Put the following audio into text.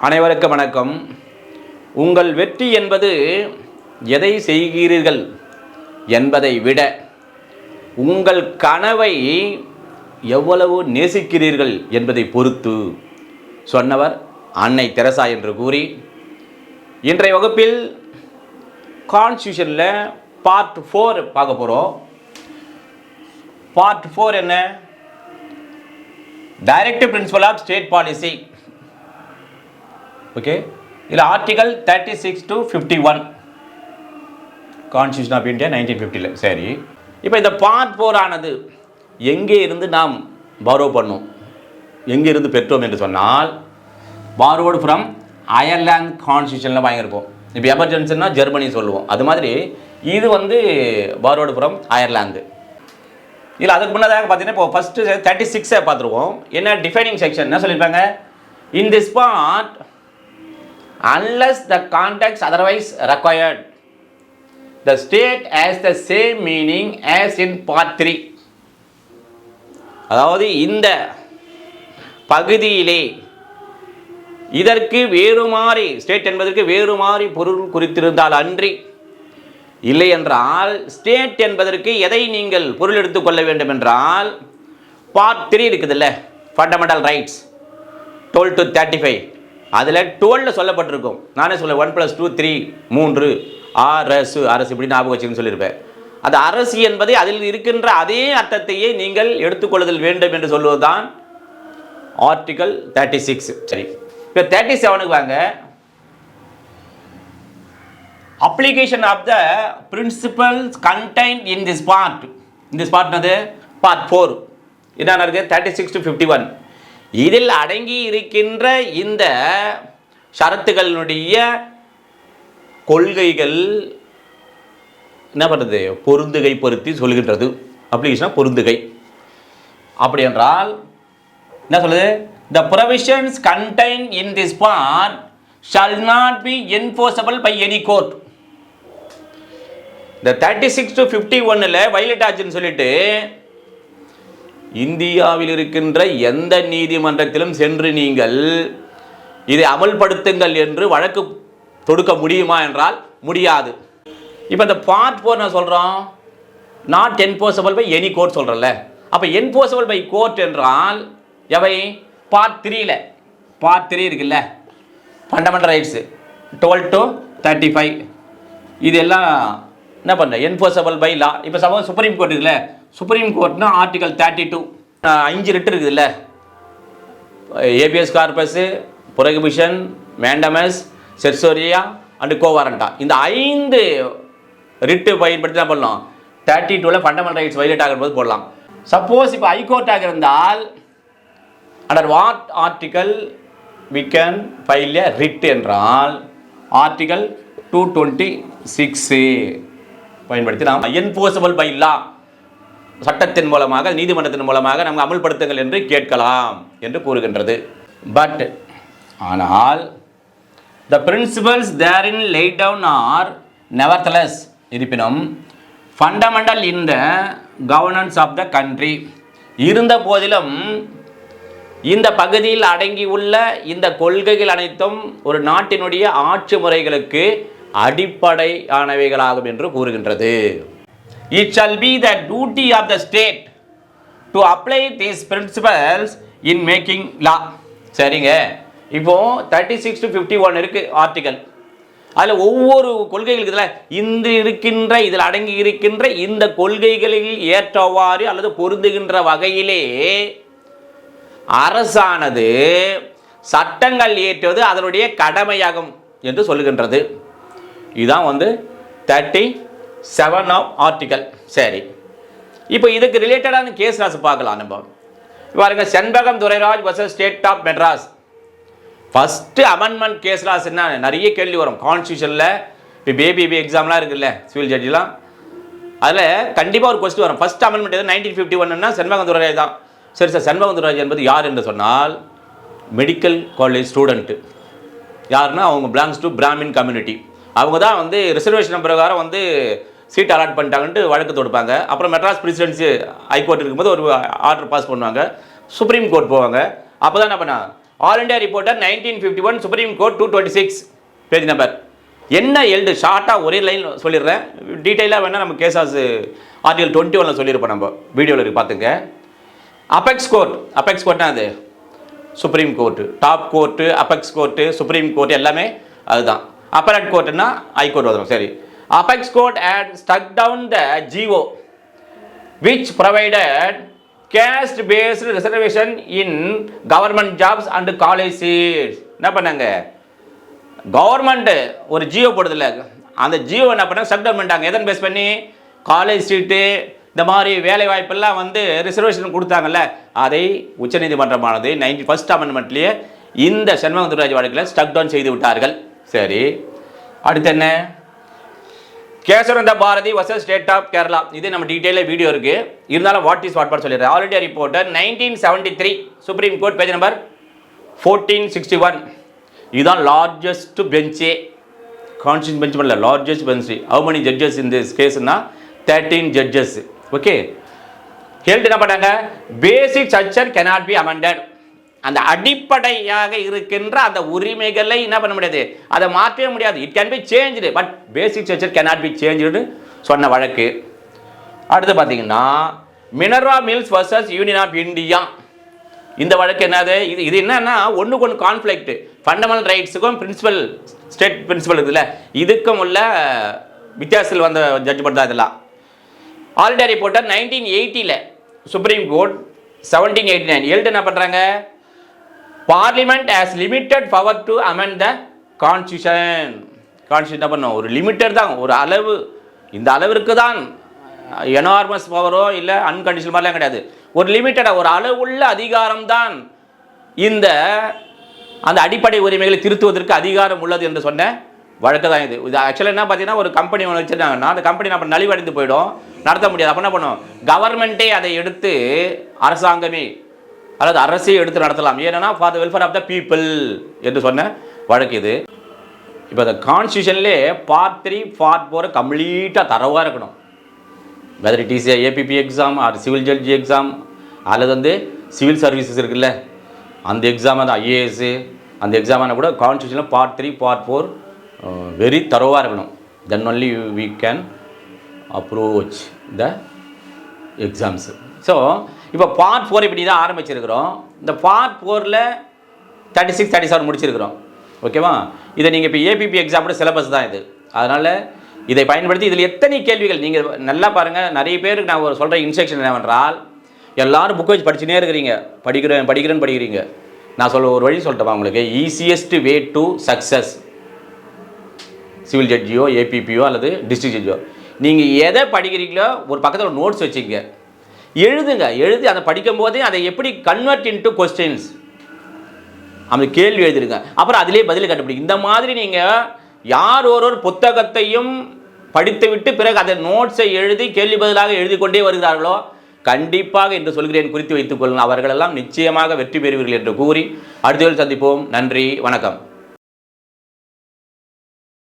அனைவருக்கும் வணக்கம். உங்கள் வெற்றி என்பது எதை செய்கிறீர்கள் என்பதை விட உங்கள் கனவை எவ்வளவு நேசிக்கிறீர்கள் என்பதை பொறுத்து சொன்னவர் அன்னை தெரசா என்று கூறி இன்றைய வகுப்பில் கான்ஸ்டியூஷனில் பார்ட் ஃபோர் பார்க்க போகிறோம் பார்ட் ஃபோர் என்ன? Directive principle of state policy okay இதில் article thirty six to fifty one constitution of India nineteen ஃபிஃப்டியில் சரி. இப்போ இந்த பார்ட் போர் ஆனது எங்கே இருந்து நாம் பாரோ பண்ணோம்? எங்கே இருந்து பெற்றோம் என்று சொன்னால் பாரோடு ஃப்ரம் அயர்லாந்து கான்ஸ்டியூஷனில் வாங்கியிருப்போம் இப்போ எமர்ஜென்சின்னா ஜெர்மனி சொல்லுவோம். அது மாதிரி இது வந்து பாரோடு ஃப்ரம் அயர்லாந்து இல்லை அதுக்கு முன்னதாக பார்த்தீங்கன்னா இப்போ ஃபஸ்ட்டு தேர்ட்டி சிக்ஸை பார்த்துருவோம் என்ன டிஃபைனிங் செக்ஷன் என்ன சொல்லியிருப்பாங்க. In this part unless the context otherwise required the state as the same meaning as in part three அதாவது இந்த பகுதியிலே இதற்கு வேறு மாறி ஸ்டேட் என்பதற்கு வேறு மாறி பொருள் குறித்திருந்தால் அன்றி இல்லை என்றால் ஸ்டேட் என்பதற்கு எதை நீங்கள் பொருள் எடுத்துக்கொள்ள வேண்டும் என்றால் பார்ட் த்ரீ இருக்குதுல்ல fundamental rights twelve to thirty five அதில் டுவெலில் சொல்லப்பட்டிருக்கும். நானே சொல்ல ஒன் ப்ளஸ் டூ த்ரீ மூன்று அரசு அரசு இப்படி ஞாபகம் வச்சுன்னு சொல்லியிருப்பேன். அந்த அரசு என்பதை அதில் இருக்கின்ற அதே அர்த்தத்தையே நீங்கள் எடுத்துக்கொள்ளுதல் வேண்டும் என்று சொல்வதுதான் ஆர்டிகல் தேர்ட்டி சிக்ஸ் சரி. இப்போ தேர்ட்டி செவனுக்கு வாங்க. Application of the principles contain in this part இந்த ஸ்பாட் பார்ட் ஃபோர் என்னென்ன இருக்குது thirty six to fifty one இதில் அடங்கி இருக்கின்ற இந்த ஷரத்துகளினுடைய கொள்கைகள் என்ன பண்ணுறது பொருந்துகை பொருத்தி சொல்கின்றது. அப்ளிகேஷனாக பொருந்துகை. அப்படி என்றால் என்ன சொல்லுது? The provisions contain in this part shall not be enforceable by any court இந்த தேர்ட்டி சிக்ஸ் டு ஃபிஃப்டி ஒன்னில் வயலட் ஆச்சுன்னு சொல்லிட்டு இந்தியாவில் இருக்கின்ற எந்த நீதிமன்றத்திலும் சென்று நீங்கள் இதை அமல்படுத்துங்கள் என்று வழக்கு தொடுக்க முடியுமா என்றால் முடியாது. இப்போ இந்த பார்ட் ஃபோர் நான் சொல்கிறோம் not enforceable by any court சொல்கிறல்ல அப்போ என்போசபிள் பை கோர்ட் என்றால் எவை? பார்ட் த்ரீல பார்ட் த்ரீ இருக்குல்ல. Fundamental rights twelve to thirty five இது எல்லாம் என்ன பண்ண? என்போசபிள் பை லா இப்போ சப்போஸ் சுப்ரீம் கோர்ட் இருக்குல்ல. சுப்ரீம் கோர்ட்னா ஆர்டிகல் தேர்ட்டி டூ அஞ்சு ரிட்டு இருக்குதுல்ல? Habeas corpus prohibition mandamus certiorari and quo warranto இந்த ஐந்து ரிட்டு பயன்படுத்தி தான் பண்ணலாம்? தேர்ட்டி டூவில் ஃபண்டமெண்டல் ரைட்ஸ் வைலேட் ஆகும்போது போடலாம். சப்போஸ் இப்போ ஹைகோர்ட்டாக இருந்தால் under what article we can file a writ என்றால் ஆர்டிகல் டூ டுவெண்ட்டி சிக்ஸு பயன்படுத்தி நாம் என்போசபிள் பை லா சட்டத்தின் மூலமாக நீதிமன்றத்தின் மூலமாக நம்ம அமல்படுத்துங்கள் என்று கேட்கலாம் என்று கூறுகின்றது. பட் ஆனால் the principles therein laid down are nevertheless இருப்பினும் fundamental in the governance of the country இருந்த போதிலும் இந்த பகுதியில் அடங்கியுள்ள இந்த கொள்கைகள் அனைத்தும் ஒரு நாட்டினுடைய ஆட்சி முறைகளுக்கு அடிப்படையானவைகளாகும் என்று கூறுகின்றது. It shall be the duty of the state to apply these principles in making law சரிங்க. இப்போ thirty six to fifty one இருக்கு ஆர்டிகல் அதில் ஒவ்வொரு கொள்கைகள் இருக்குதுல்ல? இந்த இருக்கின்ற இதில் அடங்கி இருக்கின்ற இந்த கொள்கைகளில் ஏற்றவாறு அல்லது பொருந்துகின்ற வகையிலே அரசானது சட்டங்கள் இயற்றுவது அதனுடைய கடமையாகும் என்று சொல்லுகின்றது. இதுதான் வந்து தேர்ட்டி செவன் ஆஃப் ஆர்டிகல் சரி. இப்போ இதுக்கு ரிலேட்டடான கேஸ் ராசு பார்க்கலாம் நம்ம. பாருங்க Shenbagam Durairaj versus state of Madras first amendment case laws என்ன? நிறைய கேள்வி வரும். கான்ஸ்டியூஷனில் இப்போ பேபி எக்ஸாம்லாம் இருக்குல்ல சிவில் ஜட்ஜிலாம் அதில் கண்டிப்பாக ஒரு கொஸ்டின் வரும். ஃபஸ்ட் அமெண்ட்மெண்ட் எது? நைன்டீன் ஃபிஃப்டி ஒன்னா செண்பகம் துரைராஜ் தான். சரி சார் செண்பகம் துரைராஜ் என்பது யார் என்று சொன்னால் மெடிக்கல் காலேஜ் ஸ்டூடெண்ட்டு யாருன்னா அவங்க பிலாங்ஸ் டு பிராமின் கம்யூனிட்டி அவங்க தான் வந்து ரிசர்வேஷன் பிரகாரம் வந்து சீட் அலாட் பண்ணிட்டாங்கன்ட்டு வழக்கு தொடுப்பாங்க. அப்புறம் மெட்ராஸ் பிரசிடென்சி ஹைகோர்ட் இருக்கும்போது ஒரு ஆர்டர் பாஸ் பண்ணுவாங்க. சுப்ரீம் கோர்ட் போவாங்க. அப்போ தான் என்ன பண்ணா? All India reporter nineteen fifty one supreme court two twenty six page number என்ன எழுது? ஷார்ட்டாக ஒரே லைன் சொல்லிடுறேன். டீட்டெயிலாக வேணால் நம்ம கேசாஸ் ஆர்டிகல் டுவெண்ட்டி ஒனில் சொல்லியிருப்போம் நம்ம. வீடியோவில் இருக்கு பார்த்துங்க அபெக்ஸ் கோர்ட் அபெக்ஸ் கோர்ட்னா அது? Supreme court top court apex court supreme court எல்லாமே அதுதான். அப்பரட் கோர்ட்டுன்னா ஹைகோர்ட் வரும். சரி. Apex court and struck down the GO which provided caste based reservation in government jobs and college seats என்ன பண்ணாங்க? கவர்மெண்ட்டு ஒரு ஜியோ போடுதில்ல அந்த ஜியோ என்ன பண்ணாங்க? ஸ்டக் டவுன் பண்ணிட்டாங்க. எதன் பேஸ் பண்ணி? காலேஜ் சீட்டு இந்த மாதிரி வேலை வாய்ப்பெல்லாம் வந்து ரிசர்வேஷன் கொடுத்தாங்கல்ல அதை உச்சநீதிமன்றமானது நைன்டி ஃபர்ஸ்ட் அமெண்ட்மெண்ட்லேயே இந்த சண்முகதுராஜ் வழக்கில் ஸ்டக் டவுன் செய்து விட்டார்கள். சரி அடுத்து என்ன? Kesavananda Bharati versus state of Kerala. இது நம்ம டீட்டெயிலாக வீடியோ இருக்கு. இருந்தாலும் வாட் இஸ் வாட் பார் சொல்லிடுறேன். All India reporter nineteen seventy three supreme court page number fourteen sixty one இதுதான் லார்ஜஸ்ட் பெஞ்சே கான்ஸ்டியூன் பெஞ்ச் பண்ணல largest bench how many judges இந்த கேஸ்னா தேர்ட்டீன் ஜட்ஜஸ் ஓகே ஹெல்ட் என்ன பண்ணாங்க basic structure cannot be amended அந்த அடிப்படையாக இருக்கின்ற அந்த உரிமைகளை என்ன பண்ண முடியாது? அதை மாற்றவே முடியாது. It can be change but basic structure cannot be சேஞ்சுன்னு சொன்ன வழக்கு. அடுத்து பார்த்தீங்கன்னா Minerva Mills versus union of India இந்த வழக்கு என்னது? இது இது என்னன்னா ஒன்றுக்கு ஒன்று கான்ஃப்ளிக்ட் ஃபண்டமெண்டல் ரைட்ஸுக்கும் பிரின்சிபல் ஸ்டேட் பிரின்சிபல் இதில் இதுக்கும் உள்ள வித்தியாசத்தில் வந்த ஜட்ஜ்மெண்ட் தான் இதெல்லாம். Already reporter nineteen எயிட்டியில் supreme court seventeen eighty nine எழுத்து என்ன பண்ணுறாங்க parliament has limited power to amend the constitution constitution என்ன பண்ணும்? ஒரு லிமிட்டட் தான். ஒரு அளவு. இந்த அளவிற்கு தான் எனார்மஸ் பவரோ இல்லை அன்கண்டிஷனல் மாதிரிலாம் கிடையாது. ஒரு லிமிட்டடாக ஒரு அளவுள்ள அதிகாரம் தான் இந்த அந்த அடிப்படை உரிமைகளை திருத்துவதற்கு அதிகாரம் உள்ளது என்று சொன்ன வழக்கு தான் இது. இது ஆக்சுவலாக என்ன பார்த்தீங்கன்னா ஒரு கம்பெனி ஒன்று வச்சுருந்தாங்கன்னா அந்த கம்பெனி நம்ம நலிவடைந்து போயிடும். நடத்த முடியாது. அப்போ என்ன பண்ணும்? கவர்மெண்ட்டே அதை எடுத்து அரசாங்கமே அல்லது அரசே எடுத்து நடத்தலாம். ஏன்னா for the welfare of the people என்று சொன்ன வழக்கு இது. இப்போ இந்த கான்ஸ்டியூஷன்லேயே பார்ட் த்ரீ பார்ட் ஃபோர் கம்ப்ளீட்டாக தரவாக இருக்கணும். Whether it is APP exam or civil judge exam அல்லது வந்து சிவில் சர்வீசஸ் இருக்குல்ல அந்த எக்ஸாம் அந்த ஐஏஎஸ்ஸு அந்த எக்ஸாமான கூட கான்ஸ்டியூஷனில் part three part four very தரவாக இருக்கணும். Then only we can approach the exams so இப்போ பார்ட் ஃபோர் இப்படி தான் ஆரம்பிச்சிருக்கிறோம். இந்த பார்ட் ஃபோரில் தேர்ட்டி சிக்ஸ் தேர்ட்டி செவன் முடிச்சிருக்கிறோம் ஓகேவா இதை நீங்கள் இப்போ ஏபிபி எக்ஸாமோட சிலபஸ் தான் இது. அதனால் இதை பயன்படுத்தி இதில் எத்தனை கேள்விகள்? நீங்கள் நல்லா பாருங்கள் நிறைய பேருக்கு நான் ஒரு சொல்கிற இன்ஸ்ட்ரக்ஷன் என்னவென்றால் எல்லோரும் புக் வச்சு படிச்சுனே இருக்கிறீங்க. படிக்கிறேன் படிக்கிறேன்னு படிக்கிறீங்க. நான் சொல்ல ஒரு வழி சொல்லிட்டேன் உங்களுக்கு. Easiest way to success civil ஜட்ஜியோ ஏபிபியோ அல்லது டிஸ்ட்ரிக்ட் ஜட்ஜியோ நீங்கள் எதை படிக்கிறீங்களோ ஒரு பக்கத்தில் நோட்ஸ் வச்சுங்க எழுதுங்க. எழுதி அதை படிக்கும் போதே அதை எப்படி கன்வெர்ட் இன்டு கொஸ்டின்ஸ் அந்த கேள்வி எழுதிருங்க அப்புறம் அதிலே பதில் கண்டுபிடிக்கும் இந்த மாதிரி நீங்கள் யார் ஒரு ஒரு புத்தகத்தையும் படித்துவிட்டு பிறகு அதை நோட்ஸை எழுதி கேள்வி பதிலாக எழுதி கொண்டே வருகிறார்களோ? கண்டிப்பாக என்று சொல்கிறேன். குறித்து வைத்துக் கொள்ளுங்கள். அவர்களெல்லாம் நிச்சயமாக வெற்றி பெறுவீர்கள் என்று கூறி அடுத்த சந்திப்போம். நன்றி. வணக்கம்.